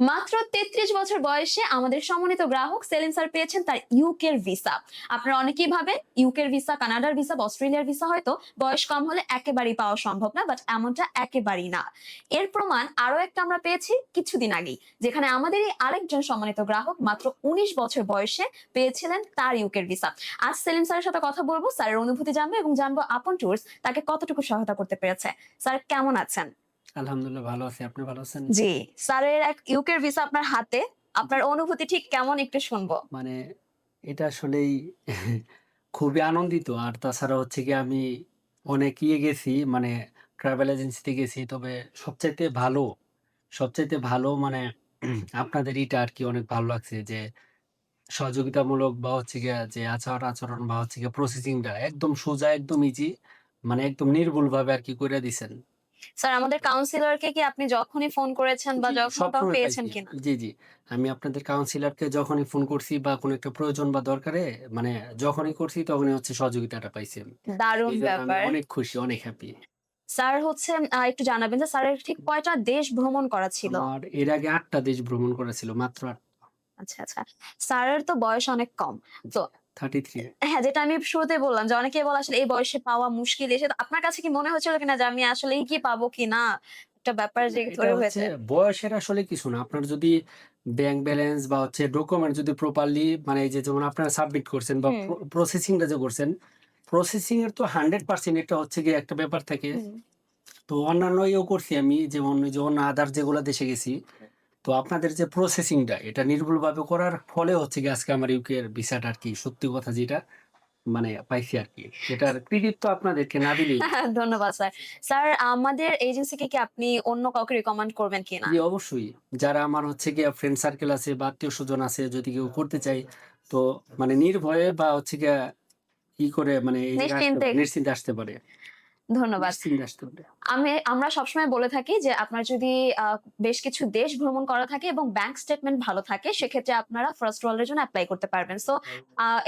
মাত্র তেত্রিশ বছর বয়সে আমাদের সমন্বিত গ্রাহক সেলিম স্যার পেয়েছেন তার ইউকের ভিসা। আপনারা অনেকেই ভাবে ইউকের ভিসা, কানাডার ভিসা অস্ট্রেলিয়ার ভিসা হয়তো বয়স কম হলে একেবারেই পাওয়া সম্ভব না, বাট এমনটা একেবারেই না। এর প্রমাণ আরও একটা আমরা পেয়েছি কিছুদিন আগেই, যেখানে আমাদেরই আরেকজন সম্মানিত গ্রাহক মাত্র উনিশ বছর বয়সে পেয়েছিলেন তার ইউকের ভিসা। আজ সেলিম স্যারের সাথে কথা বলব, স্যারের অনুভূতি জানব এবং জানব আপন ট্যুরস তাকে কতটুকু সহায়তা করতে পেরেছে। স্যার, কেমন আছেন? আলহামদুলিল্লাহ ভালো আছি। আপনি ভালো আছেন? জি। স্যারের এক ইউকের ভিসা আপনার হাতে। আপনার অনুভূতি ঠিক কেমন একটু শুনব। মানে এটা আসলেই খুবই আনন্দিত। আর তাছাড়া হচ্ছে কি আমি অনেক ইয়ে গেছি মানে ট্রাভেল এজেন্সিতে গেছি। তবে সবচাইতে ভালো সবচাইতে ভালো মানে আপনাদের এটা আর কি অনেক ভালো লাগছে যে সহযোগিতামূলক বা হচ্ছে গিয়ে যে আচার আচরণ বা হচ্ছে গিয়ে প্রসেসিংটা একদম সোজা একদম ইজি মানে একদম নির্ভুল ভাবে আর কি করে দিছেন। স্যার আমাদের কাউন্সিলরকে কি আপনি যখনই ফোন করেছেন বা যখন পেয়েছেন কিনা? জি জি। আমি আপনাদের কাউন্সিলরকে যখনই ফোন করছি বা কোনো একটা প্রয়োজন বা দরকারে মানে যখনই করছি তখনই হচ্ছে সহযোগিতাটা পাইছি। দারুণ ব্যাপার। অনেক খুশি অনেক হ্যাপি স্যার হচ্ছে একটু জানাবেন যে স্যারের ঠিক কয়টা দেশ ভ্রমণ করা ছিল? আর এর আগে আটটা দেশ ভ্রমণ করেছিল মাত্র আচ্ছা আচ্ছা। স্যারের তো বয়স অনেক কম। তো থার্টি থ্রি হ্যাঁ যেটা আমি শুরুতে বললাম যে অনেকে বলে আসলে এই বয়সে পাওয়া মুশকিল এসে আপনার কাছে কি মনে কিনা যে আমি আসলে কি পাবো কি না একটা ব্যাপার যে ধরে হয়েছে। বয়সের আসলে কিছু না। আপনার যদি ব্যাংক ব্যালেন্স বা হচ্ছে ডকুমেন্ট যদি প্রপারলি মানে এই যে যেমন আপনারা সাবমিট করছেন বা প্রসেসিংটা যে করছেন প্রসেসিং এর তো হান্ড্রেড পার্সেন্ট এটা হচ্ছে গিয়ে একটা ব্যাপার থাকে। তো অন্যান্য ইয়েও করছি আমি যেমন যেমন আদার যেগুলো দেশে গেছি। তো আপনাদের যে প্রসেসিংটা এটা নির্ভুলভাবে করার ফলে হচ্ছে কি আজকে আমার ইউকে এর ভিসাটা আর কি সত্যি কথা যেটা মানে পাইছি আর কি। ক্রেডিট তো আপনাদেরকে না দিলেই। ধন্যবাদ স্যার। স্যার আমাদের এজেন্সিকে কি আপনি অন্য কাউকে রিকমেন্ড করবেন কিনা? জি অবশ্যই। যারা আমার হচ্ছে গিয়ে ফ্রেন্ড সার্কেল আছে বা আত্মীয় স্বজন আছে যদি কেউ করতে চাই তো মানে নির্ভয়ে বা হচ্ছে কি করে মানে নিশ্চিন্তে আসতে পারে। ধন্যবাদ। আমি আমরা সবসময় বলে থাকি যে আপনার যদি বেশ কিছু দেশ ভ্রমণ করা থাকে এবং ব্যাংক স্টেটমেন্ট ভালো থাকে সেক্ষেত্রে আপনারা ফার্স্ট রোলের জন্য অ্যাপ্লাই করতে পারবেন। সো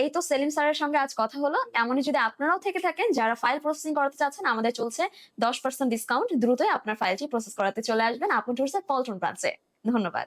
এই তো সেলিম স্যারের সঙ্গে আজ কথা হলো। এমনই যদি আপনারাও থেকে থাকেন যারা ফাইল প্রসেসিং করাতে চাচ্ছেন আমাদের চলছে দশ পার্সেন্ট ডিসকাউন্ট দ্রুতই আপনার ফাইলটি প্রসেস করাতে চলে আসবেন। আপন টুরসের পল্টন ব্রাঞ্চে ধন্যবাদ।